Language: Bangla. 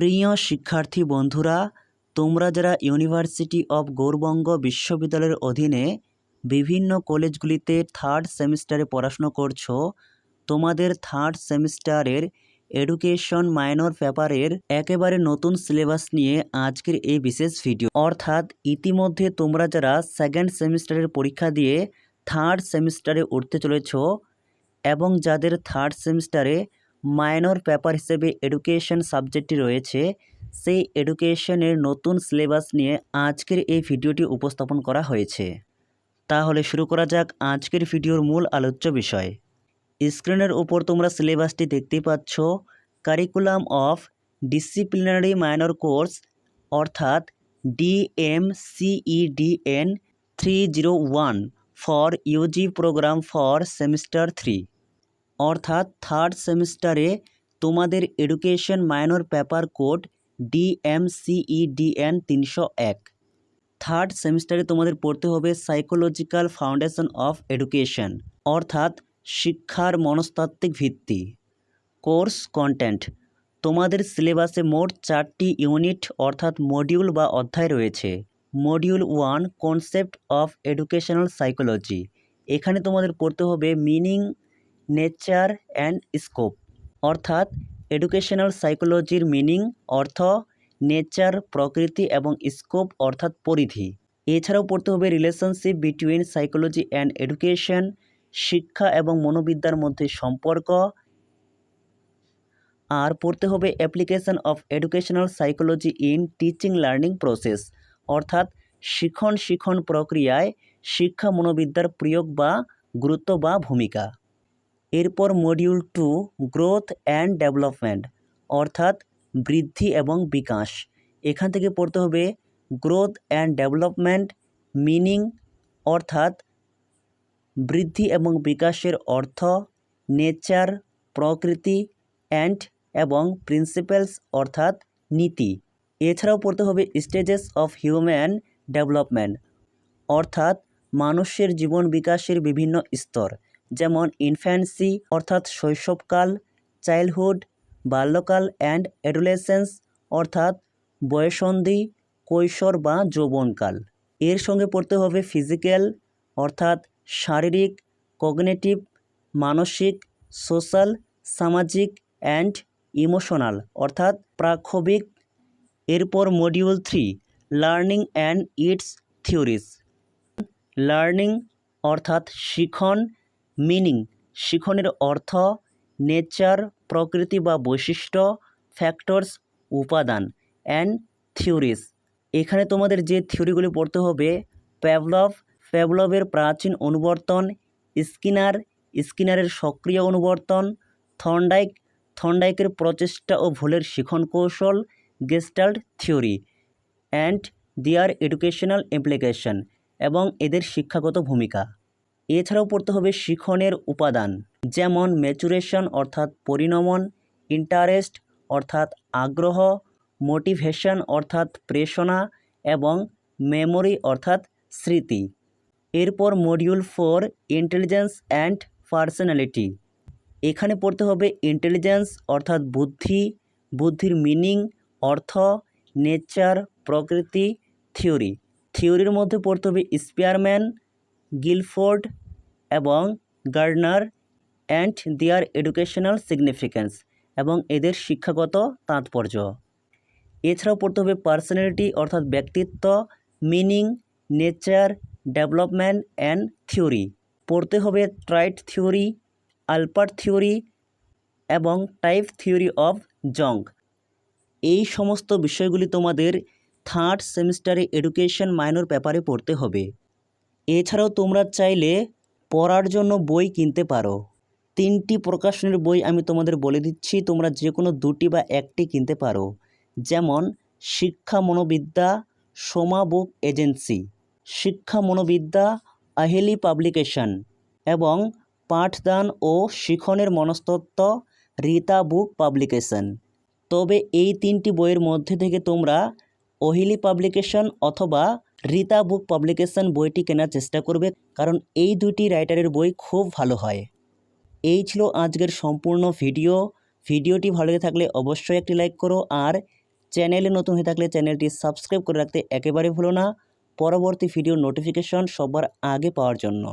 প্রিয় শিক্ষার্থী বন্ধুরা, তোমরা যারা ইউনিভার্সিটি অব গৌরবঙ্গ বিশ্ববিদ্যালয়ের অধীনে বিভিন্ন কলেজগুলিতে থার্ড সেমিস্টারে পড়াশুনো করছ, তোমাদের থার্ড সেমিস্টারের এডুকেশন মাইনর পেপারের একেবারে নতুন সিলেবাস নিয়ে আজকের এই বিশেষ ভিডিও অর্থাৎ ইতিমধ্যে তোমরা যারা সেকেন্ড সেমিস্টারের পরীক্ষা দিয়ে থার্ড সেমিস্টারে উঠতে চলেছ এবং যাদের থার্ড সেমিস্টারে মাইনর পেপার হিসেবে এডুকেশন সাবজেক্টটি রয়েছে। সেই এডুকেশনের নতুন সিলেবাস নিয়ে আজকের এই ভিডিওটি উপস্থাপন করা হয়েছে। তাহলে শুরু করা যাক আজকের ভিডিওর মূল আলোচ্য বিষয়। স্ক্রিনের উপর তোমরা সিলেবাসটি দেখতে পাচ্ছ curriculum of disciplinary minor course অর্থাৎ DMCEDN three zero one for UG programme for semester three অর্থাৎ থার্ড সেমিস্টারে তোমাদের education minor paper code DMCEDN তিনশো এক। থার্ড সেমিস্টারে তোমাদের পড়তে হবে সাইকোলজিক্যাল ফাউন্ডেশন অফ এডুকেশন অর্থাৎ শিক্ষার মনস্তাত্ত্বিক ভিত্তি। কোর্স কন্টেন্ট তোমাদের সিলেবাসে মোট চারটি ইউনিট অর্থাৎ মডিউল বা অধ্যায় রয়েছে। Module one concept of educational psychology এখানে তোমাদের পড়তে হবে মিনিং নেচার অ্যান্ড স্কোপ, অর্থাৎ এডুকেশনাল সাইকোলজির মিনিং, অর্থ, নেচার, প্রকৃতি এবং স্কোপ, অর্থাৎ পরিধি। এছাড়াও পড়তে হবে relationship between psychology and education শিক্ষা এবং মনোবিদ্যার মধ্যে সম্পর্ক। আর পড়তে হবে application of educational psychology in teaching learning process অর্থাৎ শিখন শিখন প্রক্রিয়ায় শিক্ষা মনোবিদ্যার প্রয়োগ বা গুরুত্ব বা ভূমিকা। এরপর module two growth and development অর্থাৎ বৃদ্ধি এবং বিকাশ। এখান থেকে পড়তে হবে গ্রোথ অ্যান্ড ডেভেলপমেন্ট মিনিং অর্থাৎ বৃদ্ধি এবং বিকাশের অর্থ নেচার প্রকৃতি অ্যান্ড এবং প্রিন্সিপালস অর্থাৎ নীতি। এছাড়াও পড়তে হবে স্টেজেস অফ হিউম্যান ডেভেলপমেন্ট অর্থাৎ মানুষের জীবন বিকাশের বিভিন্ন স্তর। যেমন ইনফ্যান্সি অর্থাৎ শৈশবকাল চাইল্ডহুড বাল্যকাল অ্যান্ড অ্যাডোলেসেন্স অর্থাৎ বয়সন্ধি, কৈশোর বা যৌবনকাল। এর সঙ্গে পড়তে হবে ফিজিক্যাল অর্থাৎ শারীরিক কগনেটিভ মানসিক সোশ্যাল সামাজিক অ্যান্ড ইমোশনাল অর্থাৎ প্রাক্ষবিক এরপর module three learning and its theories learning অর্থাৎ শিখন মিনিং, শিখনের অর্থ, নেচার, প্রকৃতি বা বৈশিষ্ট্য, ফ্যাক্টরস, উপাদান অ্যান্ড থিওরিস। এখানে তোমাদের যে থিওরিগুলি পড়তে হবে, প্যাভলভ, প্যাভলভের প্রাচীন অনুবর্তন, স্কিনার, স্কিনারের সক্রিয় অনুবর্তন, থন্ডাইক, থন্ডাইকের প্রচেষ্টা ও ভুলের শিখন কৌশল, gestalt theory and their educational implication এবং এদের শিক্ষাগত ভূমিকা। এছাড়াও পড়তে হবে শিখনের উপাদান, যেমন ম্যাচুরেশন অর্থাৎ পরিণমন ইন্টারেস্ট অর্থাৎ আগ্রহ মোটিভেশন অর্থাৎ প্রেষণা এবং মেমোরি অর্থাৎ স্মৃতি। এরপর module four intelligence and personality এখানে পড়তে হবে ইন্টেলিজেন্স অর্থাৎ বুদ্ধি, বুদ্ধির মিনিং অর্থ নেচার প্রকৃতি থিওরি থিওরির মধ্যে পড়তে হবে স্পিয়ারম্যান গিলফোর্ড এবং Gardner and their educational significance এবং এদের শিক্ষাগত তাৎপর্য। এছাড়াও পড়তে হবে পার্সোনালিটি অর্থাৎ ব্যক্তিত্ব, meaning, nature, development and theory. পড়তে হবে ট্রাইট থিওরি, আলপার্ট থিওরি এবং টাইপ থিওরি অফ জং। এই সমস্ত বিষয়গুলি তোমাদের থার্ড সেমিস্টারে এডুকেশন মাইনর পেপারে পড়তে হবে। এছাড়াও তোমরা চাইলে পড়ার জন্য বই কিনতে পারো। তিনটি প্রকাশনের বই আমি তোমাদের বলে দিচ্ছি, তোমরা যে কোনো দুটি বা একটি কিনতে পারো। যেমন, শিক্ষা মনোবিদ্যা সোমা বুক এজেন্সি, শিক্ষা মনোবিদ্যা আহেলি পাবলিকেশন এবং পাঠদান ও শিখনের মনস্তত্ত্ব রীতা বুক পাবলিকেশন। তবে এই তিনটি বইয়ের মধ্যে থেকে তোমরা অহিলি পাবলিকেশন অথবা রীতা বুক পাবলিকেশন বইটি কেনার চেষ্টা করবে, কারণ এই দুটি রাইটারের বই খুব ভালো হয়। এই ছিল আজকের সম্পূর্ণ ভিডিও। ভিডিওটি ভালো লেগে থাকলে অবশ্যই একটি লাইক করো, আর চ্যানেলে নতুন হয়ে থাকলে চ্যানেলটি সাবস্ক্রাইব করে রাখতে একেবারে ভুলো না। পরবর্তী ভিডিও নোটিফিকেশন সবার আগে পাওয়ার জন্য।